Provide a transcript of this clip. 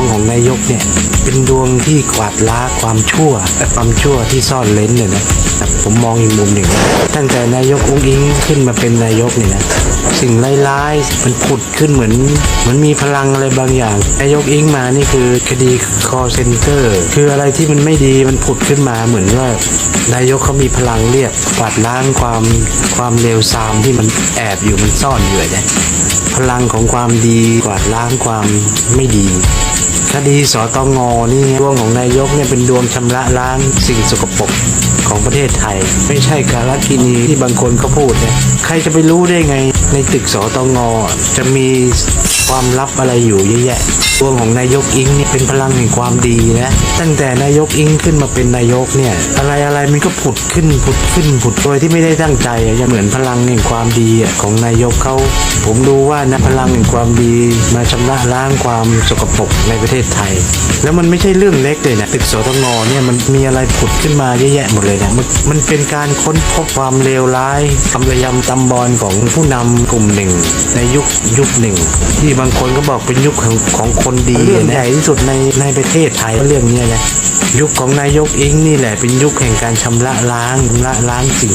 วงของนายกเนี่ยเป็นดวงที่กวาดล้างความชั่วและความชั่วที่ซ่อนเล้นเนี่ยนะแต่ผมมองอีกมุมหนึ่ง ตั้งแต่นายกอุ้งอิงขึ้นมาเป็นนายกเนี่ยนะสิ่งร้ายๆมันผุดขึ้นเหมือนเหมันมีพลังอะไรบางอย่างนายกอิงมานี่คือคดี call center คืออะไรที่มันไม่ดีมันผุดขึ้นมาเหมือนว่านายกเขามีพลังเรียกกวาดล้างความความเลวทรามที่มันแอบอยู่มันซ่อนอยู่เนี่ยพลังของความดีกวาดล้างความไม่ดี คดีสตงนี่ดวงของนายกเนี่ยเป็นดวงชำระล้างสิ่งสกปรกของประเทศไทย ไม่ใช่การกินีที่บางคนเขาพูดเนี่ยใครจะไปรู้ได้ไงในตึกสตงจะมีความลับอะไรอยู่เยอะแยะ ดวของนายกอิงนี่เป็นพลังแห่งความดีนะ ตั้งแต่นายกอิงขึ้นมาเป็นนายกเนี่ยอะไรอะไรมันก็ผุดขึ้นผุดขึ้นผุดโดยที่ไม่ได้ตั้งใจอะจะเหมือนพลังแห่งความดีอะของนายกเขาผมดูว่านะพลังแห่งความดีมาชำระล้างความสกปรกในประเทศไทย แล้วมันไม่ใช่เรื่องเล็กเลยนะตึกสตงเนี่ยมันมีอะไรผุดขึ้นมาเยอะแยะหมดเลยนะมันมันเป็นการค้นพบความเลวร้ายคำระยำตำบอลของผู้นำกลุ่มหนึ่ง ในยุคยุคหนึ่ง ที่บางคนก็บอกเป็นยุคของของคนดีเรื่องใหญ่ที่สุดในในประเทศไทยเรื่องเนี้ยนะยุคของนายกอิงนี่แหละเป็นยุคแห่งการชำระล้างชำระล้างสิ่ง